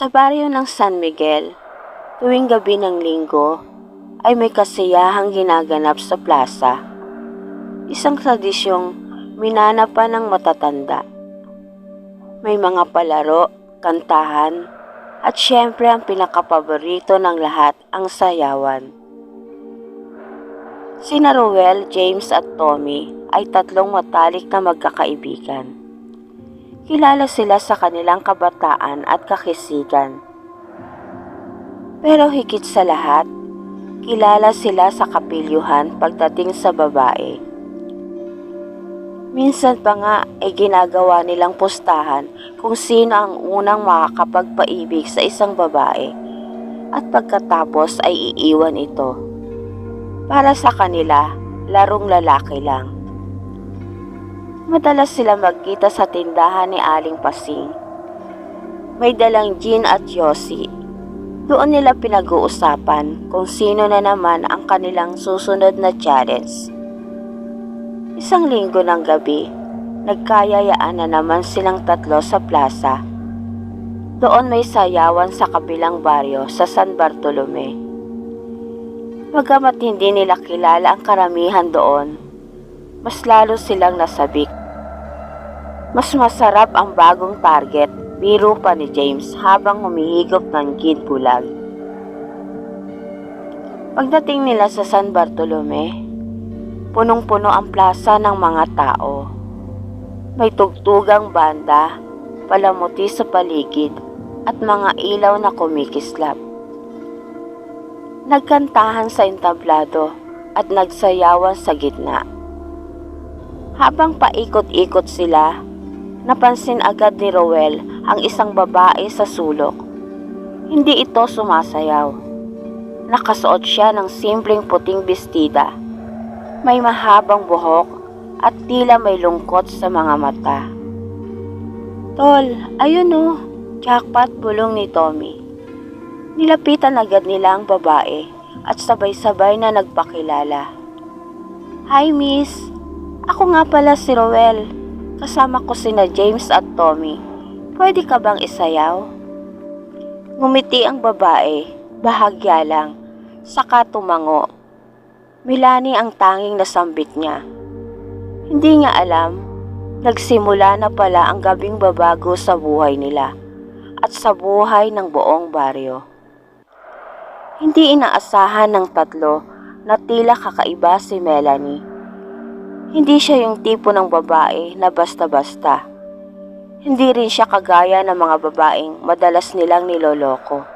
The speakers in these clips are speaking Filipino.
Sa baryo ng San Miguel, tuwing gabi ng linggo, ay may kasiyahang ginaganap sa plaza. Isang tradisyong minanapan ng matatanda. May mga palaro, kantahan, at syempre ang pinakapaborito ng lahat ang sayawan. Sina Ruel, James at Tommy ay tatlong matalik na magkakaibigan. Kilala sila sa kanilang kabataan at kakisigan. Pero higit sa lahat, kilala sila sa kapilyuhan pagdating sa babae. Minsan pa nga ay ginagawa nilang pustahan kung sino ang unang makakapagpaibig sa isang babae at pagkatapos ay iiwan ito. Para sa kanila, larong lalaki lang. Madalas sila magkita sa tindahan ni Aling Pasing. May dalang gin at yosi. Doon nila pinag-uusapan kung sino na naman ang kanilang susunod na challenge. Isang linggo ng gabi, nagkayayaan na naman silang tatlo sa plaza. Doon may sayawan sa kabilang baryo sa San Bartolome. Bagamat hindi nila kilala ang karamihan doon, mas lalo silang nasabik. Mas masarap ang bagong target, biro pa ni James habang humihigop ng gin bulag. Pagdating nila sa San Bartolome, punong-puno ang plaza ng mga tao. May tugtugang banda, palamuti sa paligid, at mga ilaw na kumikislap. Nagkantahan sa entablado at nagsayawan sa gitna. Habang paikot-ikot sila, napansin agad ni Rowel ang isang babae sa sulok. Hindi ito sumasayaw. Nakasuot siya ng simpleng puting bestida. May mahabang buhok at tila may lungkot sa mga mata. Tol, ayun oh, jackpot bulong ni Tommy. Nilapitan agad nila ang babae at sabay-sabay na nagpakilala. Hi miss, ako nga pala si Rowel. Kasama ko sina James at Tommy. Pwede ka bang isayaw? Ngumiti ang babae, bahagya lang, saka tumango. Milani ang tanging nasambit niya. Hindi niya alam, nagsimula na pala ang gabing babago sa buhay nila at sa buhay ng buong baryo. Hindi inaasahan ng tatlo na tila kakaiba si Melanie. Hindi siya yung tipo ng babae na basta-basta. Hindi rin siya kagaya ng mga babaeng madalas nilang niloloko.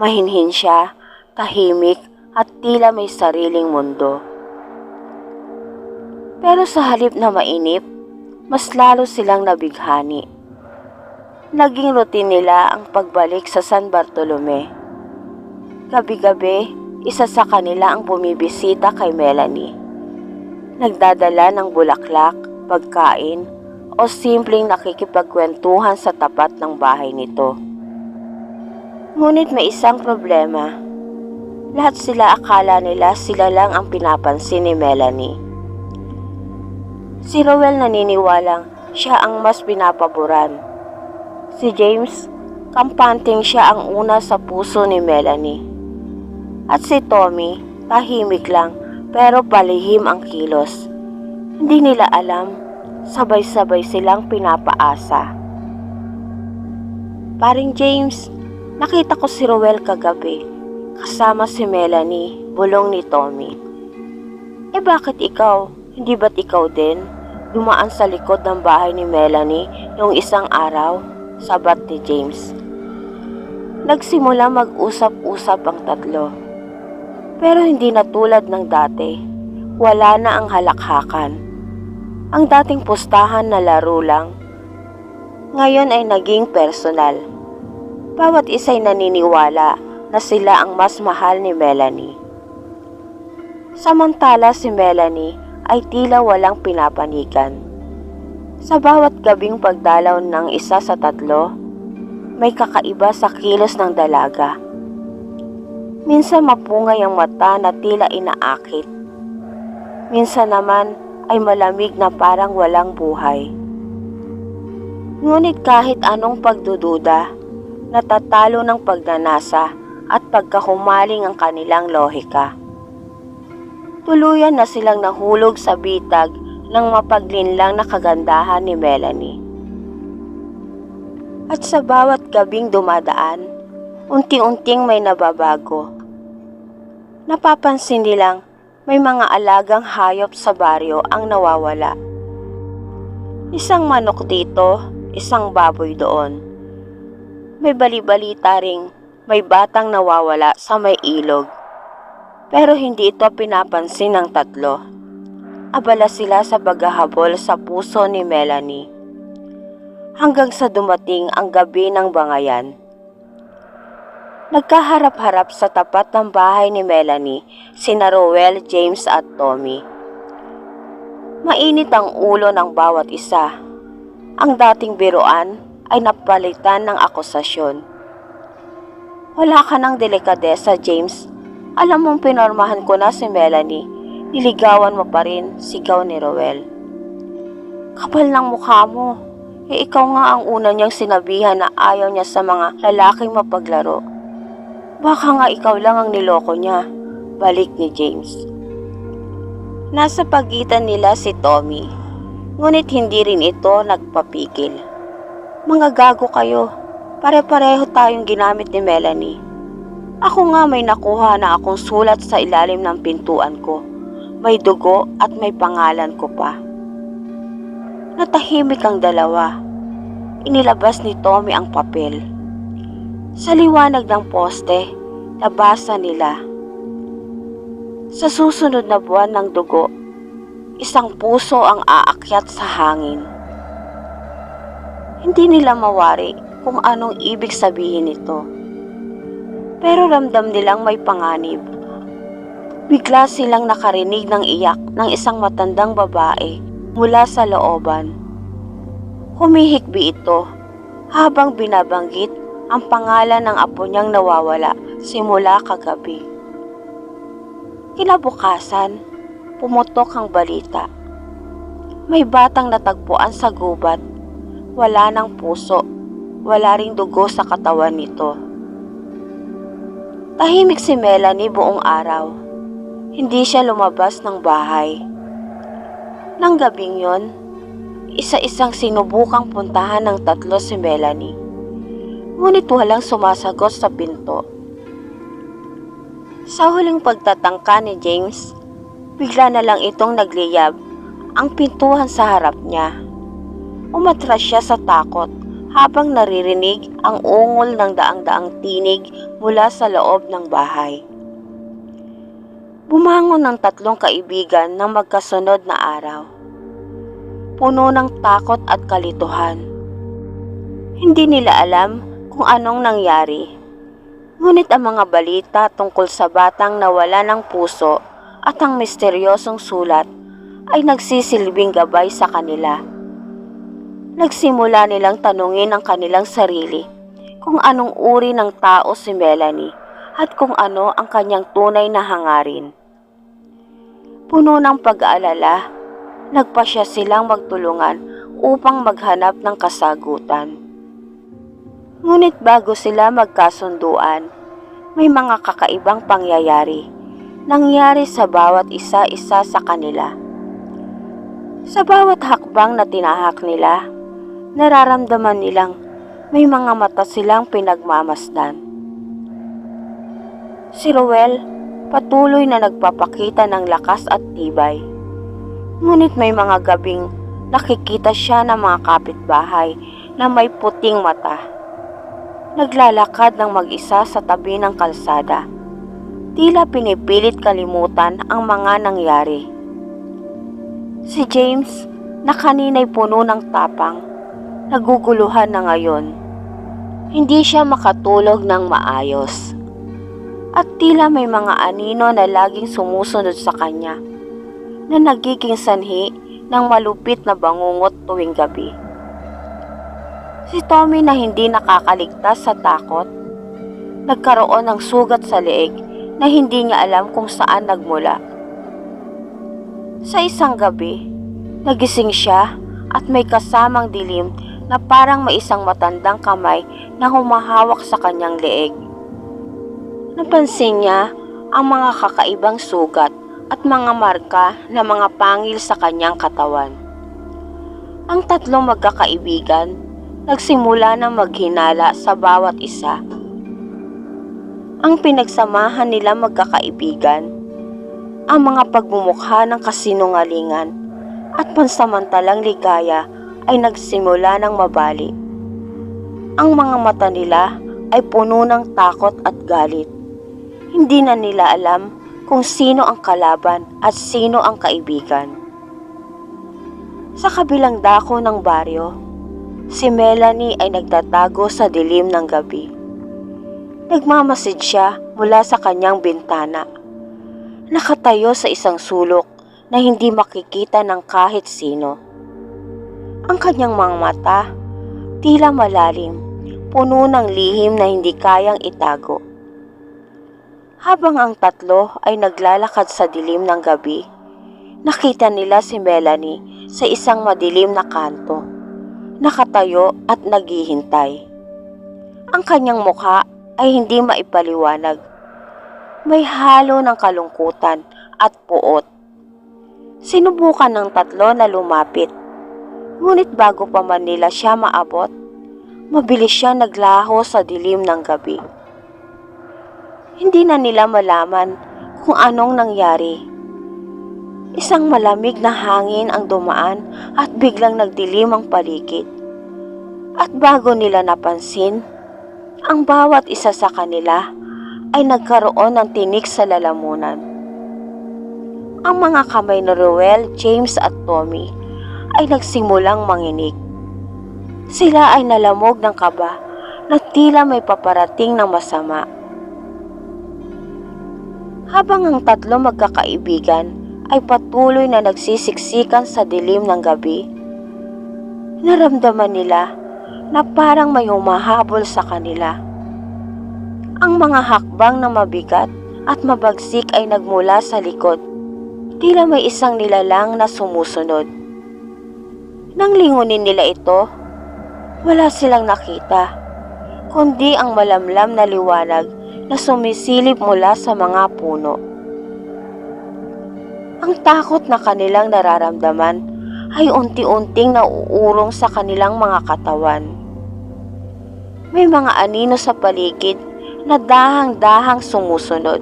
Mahinhin siya, tahimik at tila may sariling mundo. Pero sa halip na mainip, mas lalo silang nabighani. Naging routine nila ang pagbalik sa San Bartolome. Gabi-gabi, isa sa kanila ang bumibisita kay Melanie. Nagdadala ng bulaklak, pagkain, o simpleng nakikipagkwentuhan sa tapat ng bahay nito. Ngunit may isang problema. Lahat sila akala nila sila lang ang pinapansin ni Melanie. Si Rowell naniniwalang siya ang mas pinapaboran. Si James, kampanting siya ang una sa puso ni Melanie. At si Tommy, tahimik lang pero palihim ang kilos. Hindi nila alam, sabay-sabay silang pinapaasa. Paring James, nakita ko si Rowell kagabi. Kasama si Melanie, bulong ni Tommy. Eh bakit ikaw? Hindi ba't ikaw din? Dumaan sa likod ng bahay ni Melanie noong isang araw, sabat ni James. Nagsimula mag-usap-usap ang tatlo. Pero hindi na tulad ng dati. Wala na ang halakhakan. Ang dating pustahan na laro lang, ngayon ay naging personal. Bawat isa'y naniniwala na sila ang mas mahal ni Melanie. Samantala si Melanie ay tila walang pinapanigan. Sa bawat gabing pagdalaw ng isa sa tatlo, may kakaiba sa kilos ng dalaga. Minsan mapungay ang mata na tila inaakit. Minsan naman ay malamig na parang walang buhay. Ngunit kahit anong pagdududa, natatalo ng pagnanasa at pagkahumaling ang kanilang lohika. Tuluyan na silang nahulog sa bitag ng mapaglinlang na kagandahan ni Melanie. At sa bawat gabing dumadaan, unti-unting may nababago. Napapansin nilang may mga alagang hayop sa baryo ang nawawala. Isang manok dito, isang baboy doon. May bali-balita ring may batang nawawala sa may ilog. Pero hindi ito pinapansin ng tatlo. Abala sila sa paghahabol sa puso ni Melanie. Hanggang sa dumating ang gabi ng bangayan. Nagkaharap-harap sa tapat ng bahay ni Melanie, sina Rowell, James at Tommy. Mainit ang ulo ng bawat isa. Ang dating biruan ay napalitan ng akusasyon. Wala ka ng delikadesa, James. Alam mong pinormahan ko na si Melanie. Niligawan mo pa rin, sigaw ni Rowell. Kapal ng mukha mo. Eh ikaw nga ang una niyang sinabihan na ayaw niya sa mga lalaking mapaglaro. Baka nga ikaw lang ang niloko niya. Balik ni James. Nasa pagitan nila si Tommy. Ngunit hindi rin ito nagpapigil. Mga gago kayo. Pare-pareho tayong ginamit ni Melanie. Ako nga may nakuha na akong sulat sa ilalim ng pintuan ko. May dugo at may pangalan ko pa. Natahimik ang dalawa. Inilabas ni Tommy ang papel. Sa liwanag ng poste, nabasa nila. Sa susunod na buwan ng dugo, isang puso ang aakyat sa hangin. Hindi nila mawari kung anong ibig sabihin nito. Pero ramdam nilang may panganib. Bigla silang nakarinig ng iyak ng isang matandang babae mula sa looban. Humihikbi ito habang binabanggit ang pangalan ng apo niyang nawawala simula kagabi. Kinabukasan, pumutok ang balita. May batang natagpuan sa gubat. Wala ng puso. Wala ring dugo sa katawan nito. Tahimik si Melanie buong araw. Hindi siya lumabas ng bahay. Nang gabing yon, isa-isang sinubukang puntahan ng tatlo si Melanie. Ngunit walang sumasagot sa pinto. Sa huling pagtatangka ni James, bigla na lang itong nagliyab ang pintuhan sa harap niya. Umatras siya sa takot habang naririnig ang ungol ng daang-daang tinig mula sa loob ng bahay. Bumangon ng tatlong kaibigan ng magkasunod na araw. Puno ng takot at kalituhan. Hindi nila alam kung anong nangyari. Ngunit ang mga balita tungkol sa batang nawala ng puso at ang misteryosong sulat ay nagsisilbing gabay sa kanila. Nagsimula nilang tanungin ang kanilang sarili kung anong uri ng tao si Melanie at kung ano ang kanyang tunay na hangarin. Puno ng pag-aalala, nagpasya silang magtulungan upang maghanap ng kasagutan. Ngunit bago sila magkasunduan, may mga kakaibang pangyayari nangyari sa bawat isa-isa sa kanila. Sa bawat hakbang na tinahak nila, nararamdaman nilang may mga mata silang pinagmamasdan. Si Rowell patuloy na nagpapakita ng lakas at tibay. Ngunit may mga gabing nakikita siya ng mga kapitbahay na may puting mata. Naglalakad ng mag-isa sa tabi ng kalsada. Tila pinipilit kalimutan ang mga nangyari. Si James na kanina'y puno ng tapang, naguguluhan na ngayon. Hindi siya makatulog ng maayos. At tila may mga anino na laging sumusunod sa kanya na nagiging sanhi ng malupit na bangungot tuwing gabi. Si Tommy na hindi nakakaligtas sa takot, nagkaroon ng sugat sa leeg na hindi niya alam kung saan nagmula. Sa isang gabi, nagising siya at may kasamang dilim na parang may isang matandang kamay na humahawak sa kanyang leeg. Napansin niya ang mga kakaibang sugat at mga marka na mga pangil sa kanyang katawan. Ang tatlong magkakaibigan nagsimula na maghinala sa bawat isa. Ang pinagsamahan nila magkakaibigan, ang mga pagmumukha ng kasinungalingan at pansamantalang ligaya ay nagsimula ng mabali. Ang mga mata nila ay puno ng takot at galit. Hindi na nila alam kung sino ang kalaban at sino ang kaibigan. Sa kabilang dako ng baryo, si Melanie ay nagtatago sa dilim ng gabi. Nagmamasid siya mula sa kanyang bintana. Nakatayo sa isang sulok na hindi makikita ng kahit sino. Ang kanyang mga mata, tila malalim, puno ng lihim na hindi kayang itago. Habang ang tatlo ay naglalakad sa dilim ng gabi, nakita nila si Melanie sa isang madilim na kanto, nakatayo at naghihintay. Ang kanyang mukha ay hindi maipaliwanag. May halo ng kalungkutan at puot. Sinubukan ng tatlo na lumapit. Ngunit bago pa man nila siya maabot, mabilis siya naglaho sa dilim ng gabi. Hindi na nila malaman kung anong nangyari. Isang malamig na hangin ang dumaan at biglang nagdilim ang paligid. At bago nila napansin, ang bawat isa sa kanila ay nagkaroon ng tinik sa lalamunan. Ang mga kamay ni Roel, James at Tommy ay nagsimulang manginig. Sila ay nalamog ng kaba na tila may paparating ng masama. Habang ang tatlo magkakaibigan ay patuloy na nagsisiksikan sa dilim ng gabi, naramdaman nila na parang may humahabol sa kanila. Ang mga hakbang na mabigat at mabagsik ay nagmula sa likod. Tila may isang nilalang na sumusunod. Nang lingunin nila ito, wala silang nakita, kundi ang malamlam na liwanag na sumisilip mula sa mga puno. Ang takot na kanilang nararamdaman ay unti-unting nauurong sa kanilang mga katawan. May mga anino sa paligid na dahang-dahang sumusunod.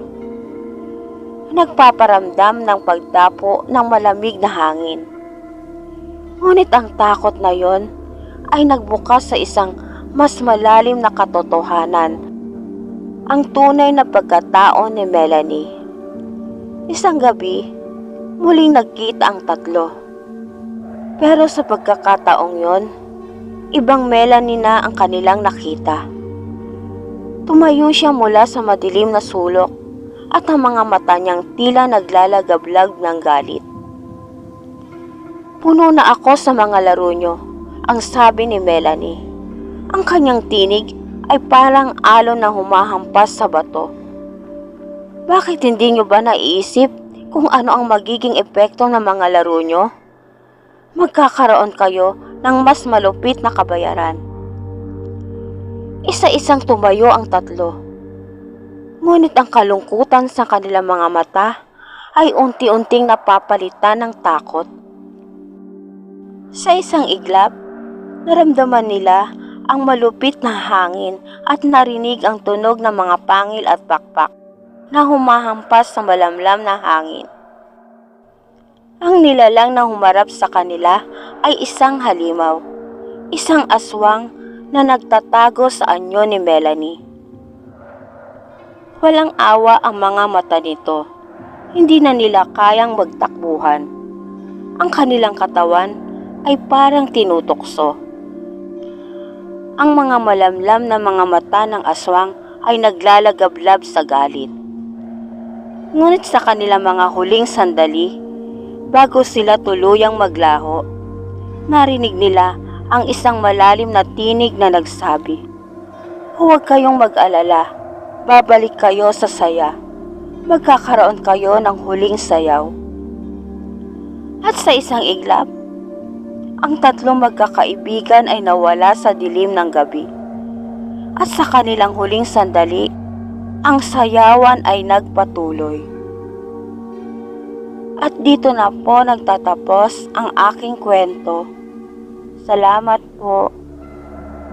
Nagpaparamdam ng pagdapo ng malamig na hangin. Ngunit ang takot na yon ay nagbukas sa isang mas malalim na katotohanan. Ang tunay na pagkatao ni Melanie. Isang gabi, muling nagkita ang tatlo. Pero sa pagkakataong yon, ibang Melanie na ang kanilang nakita. Tumayo siya mula sa madilim na sulok at ang mga mata niyang tila naglalagablag ng galit. Puno na ako sa mga laro niyo, ang sabi ni Melanie. Ang kanyang tinig ay parang alon na humahampas sa bato. Bakit hindi niyo ba naiisip kung ano ang magiging epekto ng mga laro niyo? Magkakaroon kayo ng mas malupit na kabayaran. Isa-isang tumayo ang tatlo. Ngunit ang kalungkutan sa kanilang mga mata ay unti-unting napapalitan ng takot. Sa isang iglap, naramdaman nila ang malupit na hangin at narinig ang tunog ng mga pangil at pakpak na humahampas sa malamlam na hangin. Ang nilalang na humarap sa kanila ay isang halimaw, isang aswang na nagtatago sa anyo ni Melanie. Walang awa ang mga mata nito. Hindi na nila kayang magtakbuhan. Ang kanilang katawan ay parang tinutokso. Ang mga malamlam na mga mata ng aswang ay naglalagablab sa galit. Ngunit sa kanilang mga huling sandali, bago sila tuluyang maglaho, narinig nila ang isang malalim na tinig na nagsabi, Huwag kayong mag-alala, babalik kayo sa saya. Magkakaroon kayo ng huling sayaw. At sa isang iglap, ang tatlong magkakaibigan ay nawala sa dilim ng gabi. At sa kanilang huling sandali, ang sayawan ay nagpatuloy. At dito na po nagtatapos ang aking kwento. Salamat po.